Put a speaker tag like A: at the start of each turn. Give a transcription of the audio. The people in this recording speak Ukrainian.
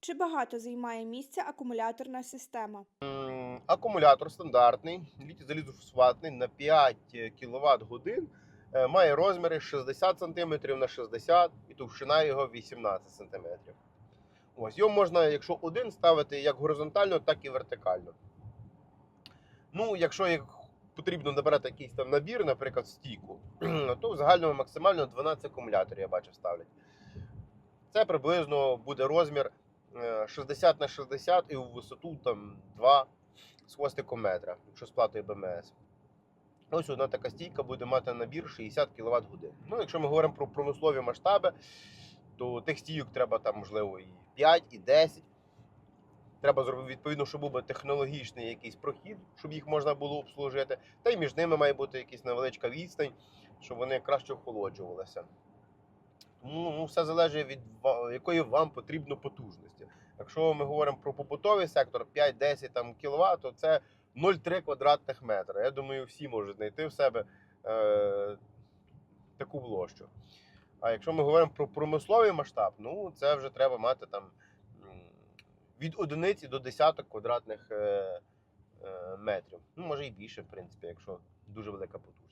A: Чи багато займає місця акумуляторна система?
B: Акумулятор стандартний, літій-залізофосфатний на 5 кВт годин. Має розміри 60 см на 60 і товщина його 18 см. Ось його можна, якщо один ставити як горизонтально, так і вертикально. Ну, якщо як потрібно набирати якийсь там набір, наприклад, стійку, то в загальному максимально 12 акумуляторів, я бачив, ставлять. Це приблизно буде розмір е, 60 на 60 і у висоту там 2 з хвостиком метра, якщо з платою БМС. Ось одна така стійка буде мати набір 60 кВт годин. Ну, якщо ми говоримо про промислові масштаби, то тих стійок треба там, можливо, і 5, і 10. Треба зробити відповідно, щоб був технологічний якийсь прохід, щоб їх можна було обслужити. Та й між ними має бути якась невеличка відстань, щоб вони краще охолоджувалися. Тому ну, все залежить від якої вам потрібно потужності. Якщо ми говоримо про побутовий сектор 5-10 там, кВт, то це 0,3 квадратних метра. Я думаю, всі можуть знайти в себе е, таку площу. А якщо ми говоримо про промисловий масштаб, ну це вже треба мати там від одиниці до десяток квадратних е, е, метрів. Ну, може і більше, в принципі, якщо дуже велика потужність.